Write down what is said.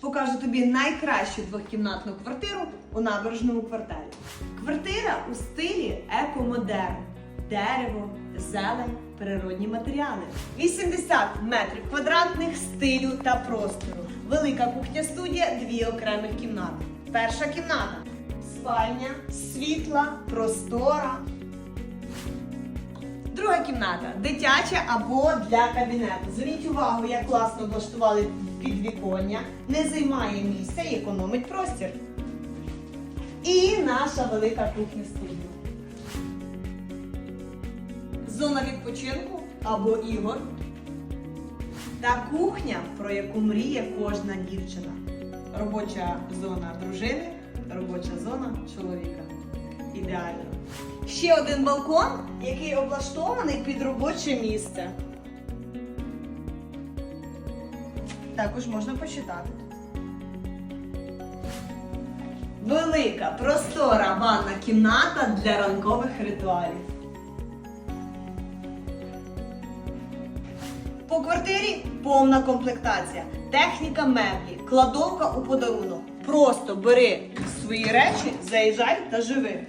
покажу тобі найкращу двохкімнатну квартиру у набережному кварталі. Квартира у стилі екомодерн. Дерево, зелень, природні матеріали. 80 метрів квадратних стилю та простору. Велика кухня-студія, дві окремих кімнати. Перша кімната спальня, світла, простора. Друга кімната дитяча або для кабінету. Зверніть увагу, як класно облаштували підвіконня, не займає місця і економить простір. І наша велика кухня студія. Зона відпочинку або ігор. Та кухня, про яку мріє кожна дівчина. Робоча зона дружини, робоча зона чоловіка. Ідеально. Ще один балкон, який облаштований під робоче місце. Також можна почитати. Велика простора ванна кімната для ранкових ритуалів. По квартирі повна комплектація. Техніка меблі, кладовка у подарунок. Просто бери свої речі, заїжджай та живи.